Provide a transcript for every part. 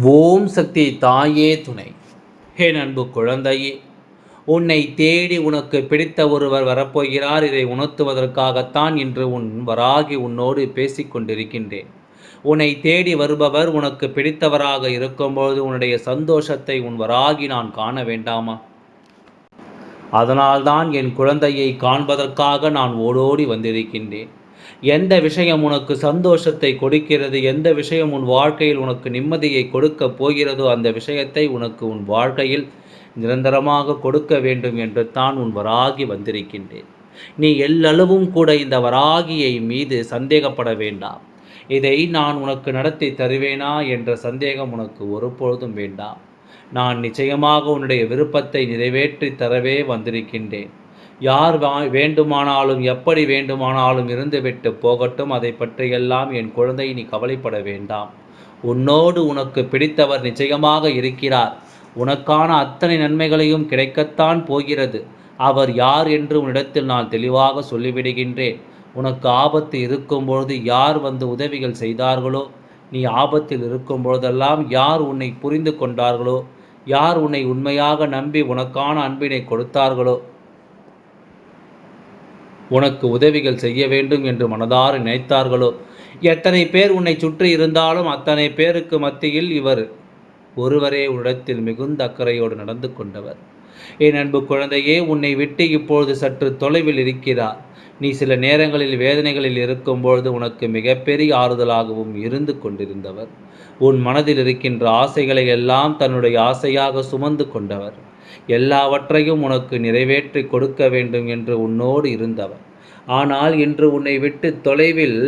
ஓம் சக்தி தாயே துணை. ஹே அன்பு குழந்தையே உன்னை தேடி உனக்கு பிடித்த ஒருவர் வரப்போகிறார். இதை உணர்த்துவதற்காகத்தான் இன்று உன் வராகி உன்னோடு பேசிக் கொண்டிருக்கின்றேன். உன்னை தேடி வருபவர் உனக்கு பிடித்தவராக இருக்கும்போது உன்னுடைய சந்தோஷத்தை உன் வராகி நான் காண வேண்டாமா? அதனால்தான் என் குழந்தையை காண்பதற்காக நான் ஓடோடி வந்திருக்கின்றேன். எந்த விஷயம் உனக்கு சந்தோஷத்தை கொடுக்கிறது? எந்த விஷயம் உன் வாழ்க்கையில் உனக்கு நிம்மதியை கொடுக்க போகிறதோ அந்த விஷயத்தை உனக்கு உன் வாழ்க்கையில் நிரந்தரமாக கொடுக்க வேண்டும் என்று தான் உன் வராகி வந்திருக்கின்றேன். நீ எல்லளவும் கூட இந்த வராகியை மீது சந்தேகப்பட வேண்டாம். இதை நான் உனக்கு நடத்தி தருவேனா என்ற சந்தேகம் உனக்கு ஒருபொழுதும் வேண்டாம். நான் நிச்சயமாக உன்னுடைய விருப்பத்தை நிறைவேற்றி தரவே வந்திருக்கின்றேன். யார் வா வேண்டுமானாலும் எப்படி வேண்டுமானாலும் இருந்துவிட்டு போகட்டும் அதை பற்றியெல்லாம் என் குழந்தை நீ கவலைப்பட வேண்டாம். உன்னோடு உனக்கு பிடித்தவர் நிச்சயமாக இருக்கிறார். உனக்கான அத்தனை நன்மைகளையும் கிடைக்கத்தான் போகிறது. அவர் யார் என்று உன்னிடத்தில் நான் தெளிவாக சொல்லிவிடுகின்றேன். உனக்கு ஆபத்து இருக்கும்பொழுது யார் வந்து உதவிகள் செய்தார்களோ நீ ஆபத்தில் இருக்கும் பொழுதெல்லாம் யார் உன்னை புரிந்து கொண்டார்களோ யார் உன்னை உண்மையாக நம்பி உனக்கான அன்பினை கொடுத்தார்களோ உனக்கு உதவிகள் செய்ய வேண்டும் என்று மனதாறு நினைத்தார்களோ? எத்தனை பேர் உன்னை சுற்றி இருந்தாலும் அத்தனை பேருக்கு மத்தியில் இவர் ஒருவரே உன்னிடத்தில் மிகுந்த அக்கறையோடு நடந்து கொண்டவர். என் அன்பு குழந்தையே உன்னை விட்டு இப்பொழுது சற்று தொலைவில் இருக்கிறார். நீ சில நேரங்களில் வேதனைகளில் இருக்கும்பொழுது உனக்கு மிகப்பெரிய ஆறுதலாகவும் இருந்து கொண்டிருந்தவர். உன் மனதில் இருக்கின்ற ஆசைகளை எல்லாம் தன்னுடைய ஆசையாக சுமந்து கொண்டவர். எல்லாவற்றையும் உனக்கு நிறைவேற்றி கொடுக்க வேண்டும் என்று உன்னோடு இருந்தவர் ஆனால் இன்று உன்னை விட்டு தொலைவில்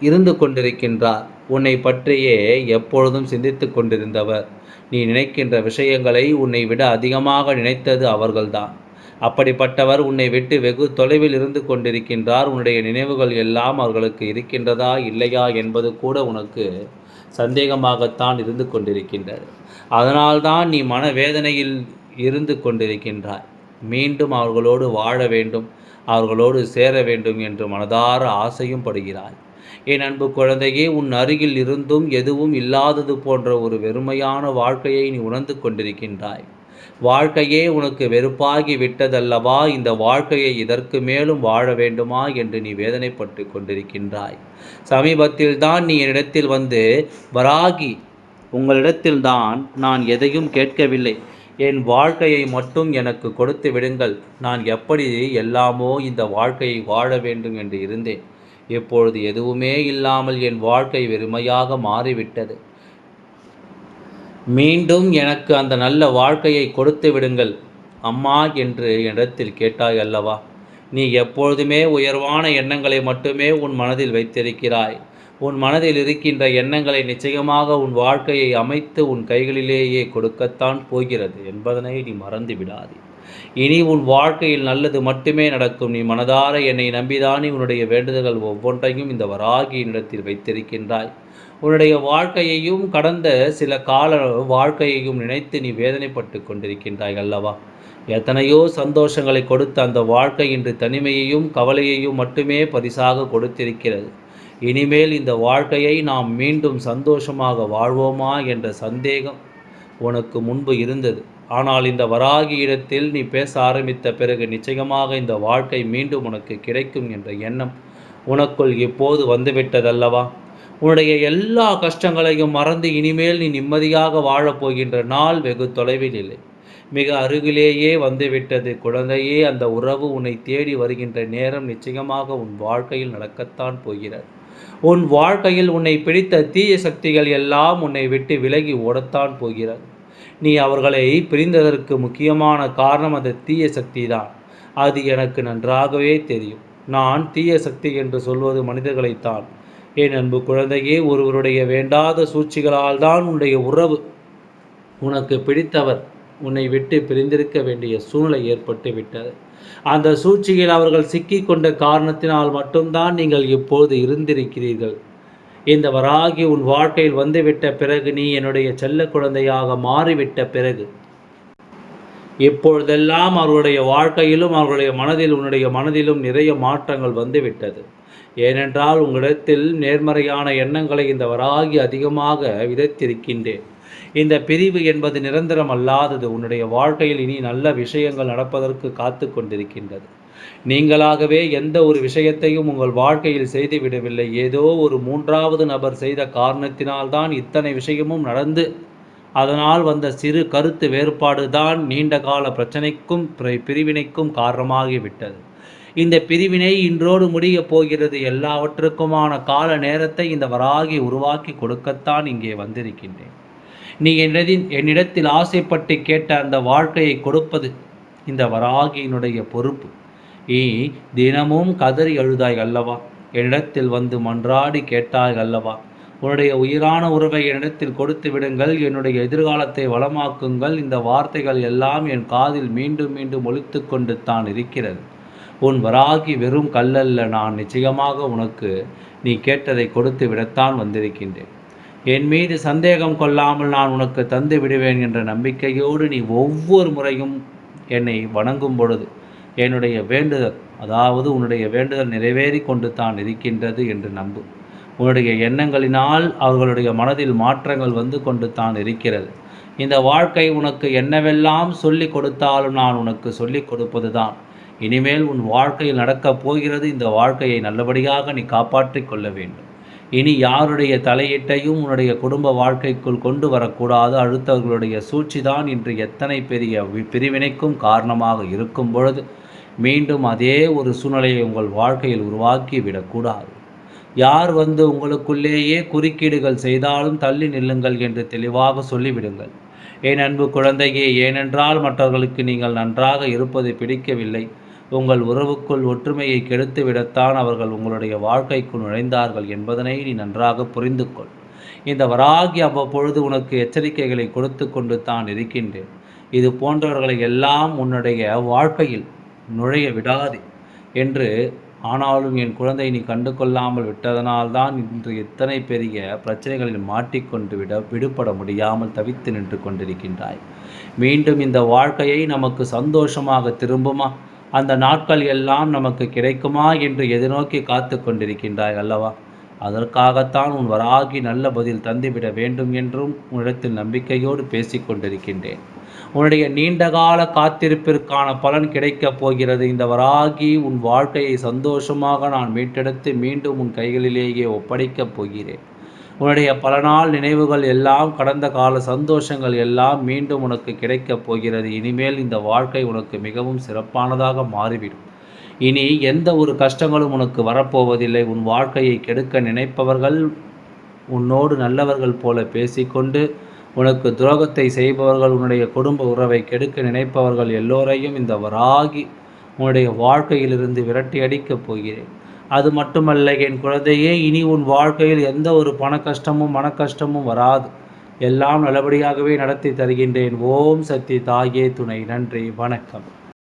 இருந்து கொண்டிருக்கின்றார். உன்னை பற்றியே எப்பொழுதும் சிந்தித்து கொண்டிருந்தவர். நீ நினைக்கின்ற விஷயங்களை உன்னை விட அதிகமாக நினைத்தது அவர்கள்தான். அப்படிப்பட்டவர் உன்னை விட்டு வெகு தொலைவில் இருந்து கொண்டிருக்கின்றார். உன்னுடைய நினைவுகள் எல்லாம் அவர்களுக்கு இருக்கின்றதா இல்லையா என்பது கூட உனக்கு சந்தேகமாகத்தான் இருந்து கொண்டிருக்கின்றது. அதனால்தான் நீ மனவேதனையில் இருந்து கொண்டிருக்கின்றாய். மீண்டும் அவர்களோடு வாழ வேண்டும் அவர்களோடு சேர வேண்டும் என்று மனதார ஆசையும் படுகிறாய். என் அன்பு குழந்தையே உன் அருகில் இருந்தும் எதுவும் இல்லாதது போன்ற ஒரு வெறுமையான வாழ்க்கையை நீ உணர்ந்து கொண்டிருக்கின்றாய். வாழ்க்கையே உனக்கு வெறுப்பாகி விட்டதல்லவா இந்த வாழ்க்கையை இதற்கு மேலும் வாழ வேண்டுமா என்று நீ வேதனைப்பட்டு கொண்டிருக்கின்றாய். சமீபத்தில் தான் நீ என்னிடத்தில் வந்து வராகி உங்களிடத்தில்தான் நான் எதையும் கேட்கவில்லை. என் வாழ்க்கையை மட்டும் எனக்கு கொடுத்து விடுங்கள். நான் எப்படி எல்லாமோ இந்த வாழ்க்கையை வாழ வேண்டும் என்று இருந்தேன். இப்பொழுது எதுவுமே இல்லாமல் என் வாழ்க்கை வெறுமையாக மாறிவிட்டது. மீண்டும் எனக்கு அந்த நல்ல வாழ்க்கையை கொடுத்து விடுங்கள். அம்மா என்று இடத்தில் கேட்டாய் அல்லவா? நீ எப்பொழுதுமே உயர்வான எண்ணங்களை மட்டுமே உன் மனதில் வைத்திருக்கிறாய். உன் மனதில் இருக்கின்ற எண்ணங்களை நிச்சயமாக உன் வாழ்க்கையை அமைத்து உன் கைகளிலேயே கொடுக்கத்தான் போகிறது என்பதனை நீ மறந்து விடாதே. இனி உன் வாழ்க்கையில் நல்லது மட்டுமே நடக்கும். நீ மனதார என்னை நம்பிதானே உன்னுடைய வேண்டுதல்கள் ஒவ்வொன்றையும் இந்த வராகியினிடத்தில் வைத்திருக்கின்றாய். உன்னுடைய வாழ்க்கையையும் கடந்த சில கால வாழ்க்கையையும் நினைத்து நீ வேதனைப்பட்டு கொண்டிருக்கின்றாய் அல்லவா? எத்தனையோ சந்தோஷங்களை கொடுத்த அந்த வாழ்க்கை இன்று தனிமையையும் கவலையையும் மட்டுமே பரிசாக கொடுத்திருக்கிறது. இனிமேல் இந்த வாழ்க்கையை நாம் மீண்டும் சந்தோஷமாக வாழ்வோமா என்ற சந்தேகம் உனக்கு முன்பு இருந்தது. ஆனால் இந்த வராகி இடத்தில் நீ பேச ஆரம்பித்த பிறகு நிச்சயமாக இந்த வாழ்க்கை மீண்டும் உனக்கு கிடைக்கும் என்ற எண்ணம் உனக்குள் இப்போது வந்துவிட்டதல்லவா? உன்னுடைய எல்லா கஷ்டங்களையும் மறந்து இனிமேல் நீ நிம்மதியாக வாழப்போகின்ற நாள் வெகு தொலைவில் இல்லை. மிக அருகிலேயே வந்துவிட்டது. குழந்தையே அந்த உறவு உன்னை தேடி வருகின்ற நேரம் நிச்சயமாக உன் வாழ்க்கையில் நடக்கத்தான் போகிறது. உன் வாழ்க்கையில் உன்னை பிடித்த தீய சக்திகள் எல்லாம் உன்னை விட்டு விலகி ஓடத்தான் போகிறது நீ அவர்களை பிரிந்ததற்கு முக்கியமான காரணம் அந்த தீய சக்தி தான். அது எனக்கு நன்றாகவே தெரியும். நான் தீய சக்தி என்று சொல்வது மனிதர்களைத்தான் என் அன்பு குழந்தையே ஒருவருடைய வேண்டாத சூழ்ச்சிகளால் தான் உன்னுடைய உறவு உனக்கு பிடித்தவர். உன்னை விட்டு பிரிந்திருக்க வேண்டிய சூழ்நிலை ஏற்பட்டு விட்டது. அந்த சூழ்ச்சியில் அவர்கள் சிக்கி கொண்ட காரணத்தினால் மட்டும்தான் நீங்கள் இப்போது இருந்திருக்கிறீர்கள். இந்த வராகி உன் வாழ்க்கையில் வந்துவிட்ட பிறகு நீ என்னுடைய செல்ல குழந்தையாக மாறிவிட்ட பிறகு இப்பொழுதெல்லாம் அவர்களுடைய வாழ்க்கையிலும் அவர்களுடைய மனதில் உன்னுடைய மனதிலும் நிறைய மாற்றங்கள் வந்துவிட்டது. ஏனென்றால் உங்களிடத்தில் நேர்மறையான எண்ணங்களை இந்த வராகி அதிகமாக விதைத்திருக்கின்றேன். இந்த பிரிவு என்பது நிரந்தரம் அல்லாதது. உன்னுடைய வாழ்க்கையில் இனி நல்ல விஷயங்கள் நடப்பதற்கு காத்து கொண்டிருக்கின்றது. நீங்களாகவே எந்த ஒரு விஷயத்தையும் உங்கள் வாழ்க்கையில் செய்துவிடவில்லை ஏதோ ஒரு மூன்றாவது நபர் செய்த காரணத்தினால்தான் இத்தனை விஷயமும் நடந்து அதனால் வந்த சிறு கருத்து வேறுபாடு தான் நீண்ட கால பிரச்சனைக்கும் பிரிவினைக்கும் காரணமாகிவிட்டது. இந்த பிரிவினை இன்றோடு முடியப் போகிறது. எல்லாவற்றுக்குமான கால நேரத்தை இந்த வராகி உருவாக்கி கொடுக்கத்தான் இங்கே வந்திருக்கின்றேன். நீ என்னதின் என்னிடத்தில் ஆசைப்பட்டு கேட்ட அந்த வாழ்க்கையை கொடுப்பது இந்த வராகியினுடைய பொறுப்பு. நீ தினமும் கதறி அழுதாய் அல்லவா? என்னிடத்தில் வந்து மன்றாடி கேட்டாய் அல்லவா? உன்னுடைய உயிரான உறவை என்னிடத்தில் கொடுத்து விடுங்கள். என்னுடைய எதிர்காலத்தை வளமாக்குங்கள். இந்த வார்த்தைகள் எல்லாம் என் காதில் மீண்டும் மீண்டும் ஒழித்து கொண்டு தான் இருக்கிறது. உன் வராகி வெறும் கல்லல்ல. நான் நிச்சயமாக உனக்கு நீ கேட்டதை கொடுத்து விடத்தான் வந்திருக்கின்றேன். என் மீது சந்தேகம் கொள்ளாமல் நான் உனக்கு தந்து விடுவேன் என்ற நம்பிக்கையோடு நீ ஒவ்வொரு முறையும் என்னை வணங்கும் பொழுது என்னுடைய வேண்டுதல் அதாவது உன்னுடைய வேண்டுதல் நிறைவேறி கொண்டு தான் இருக்கின்றது என்று நம்பு. உன்னுடைய எண்ணங்களினால் அவர்களுடைய மனதில் மாற்றங்கள் வந்து கொண்டு தான் இருக்கிறது. இந்த வாழ்க்கை உனக்கு என்னவெல்லாம் சொல்லிக் கொடுத்தாலும் நான் உனக்கு சொல்லிக் கொடுப்பது தான். இனிமேல் உன் வாழ்க்கையில் நடக்கப் போகிறது இந்த வாழ்க்கையை நல்லபடியாக நீ காப்பாற்றிக் கொள்ள வேண்டும். இனி யாருடைய தலையீட்டையும் உன்னுடைய குடும்ப வாழ்க்கைக்குள் கொண்டு வரக்கூடாது. அடுத்தவர்களுடைய சூழ்ச்சி தான் இன்று எத்தனை பெரிய பிரிவினைக்கும் காரணமாக இருக்கும் பொழுது மீண்டும் அதே ஒரு சூழ்நிலையை உங்கள் வாழ்க்கையில் உருவாக்கி விடக்கூடாது யார் வந்து உங்களுக்குள்ளேயே குறுக்கீடுகள் செய்தாலும் தள்ளி நில்லுங்கள் என்று தெளிவாக சொல்லிவிடுங்கள். ஏன் அன்பு குழந்தையே ஏனென்றால் மற்றவர்களுக்கு நீங்கள் நன்றாக இருப்பது பிடிக்கவில்லை. உங்கள் உறவுக்குள் ஒற்றுமையை கெடுத்து விடத்தான் அவர்கள் உங்களுடைய வாழ்க்கைக்குள் நுழைந்தார்கள் என்பதனை நீ நன்றாக புரிந்து கொள் இந்த வராகி அவ்வப்பொழுது உனக்கு எச்சரிக்கைகளை கொடுத்து கொண்டு தான் இருக்கின்றேன். இது போன்றவர்களை எல்லாம் உன்னுடைய வாழ்க்கையில் நுழைய விடாதே என்று ஆனாலும் என் குழந்தை நீ கண்டு கொள்ளாமல் விட்டதனால்தான் இன்று எத்தனை பெரிய பிரச்சனைகளில் மாட்டிக்கொண்டு விட விடுபட முடியாமல் தவித்து நின்று கொண்டிருக்கின்றாய். மீண்டும் இந்த வாழ்க்கையை நமக்கு சந்தோஷமாக திரும்புமா? அந்த நாட்கள் எல்லாம் நமக்கு கிடைக்குமா என்று எதிர்நோக்கி காத்து கொண்டிருக்கின்றாய் அல்லவா? அதற்காகத்தான் உன் வராகி நல்ல பதில் தந்துவிட வேண்டும் என்றும் உன்னிடத்தில் நம்பிக்கையோடு பேசிக்கொண்டிருக்கின்றேன் உன்னுடைய நீண்டகால காத்திருப்பிற்கான பலன் கிடைக்கப் போகிறது. இந்த வராகி உன் வாழ்க்கையை சந்தோஷமாக நான் மீட்டெடுத்து மீண்டும் உன் கைகளிலேயே ஒப்படைக்கப் போகிறேன். உன்னுடைய பல நாள் நினைவுகள் எல்லாம் கடந்த கால சந்தோஷங்கள் எல்லாம் மீண்டும் உனக்கு கிடைக்கப் போகிறது. இனிமேல் இந்த வாழ்க்கை உனக்கு மிகவும் சிறப்பானதாக மாறிவிடும். இனி எந்த ஒரு கஷ்டங்களும் உனக்கு வரப்போவதில்லை. உன் வாழ்க்கையை கெடுக்க நினைப்பவர்கள் உன்னோடு நல்லவர்கள் போல பேசிக்கொண்டு உனக்கு துரோகத்தை செய்பவர்கள் உன்னுடைய குடும்ப உறவை கெடுக்க நினைப்பவர்கள் எல்லோரையும் இந்த வராகி உன்னுடைய வாழ்க்கையிலிருந்து விரட்டி அடிக்கப் போகிறேன். அது மட்டுமல்ல என் குழந்தையே இனி உன் வாழ்க்கையில் எந்த ஒரு பண கஷ்டமும் மன கஷ்டமும் வராது. எல்லாம் நல்லபடியாகவே நடத்தி தருகின்றேன். ஓம் சக்தி தாயே துணை. நன்றி. வணக்கம்.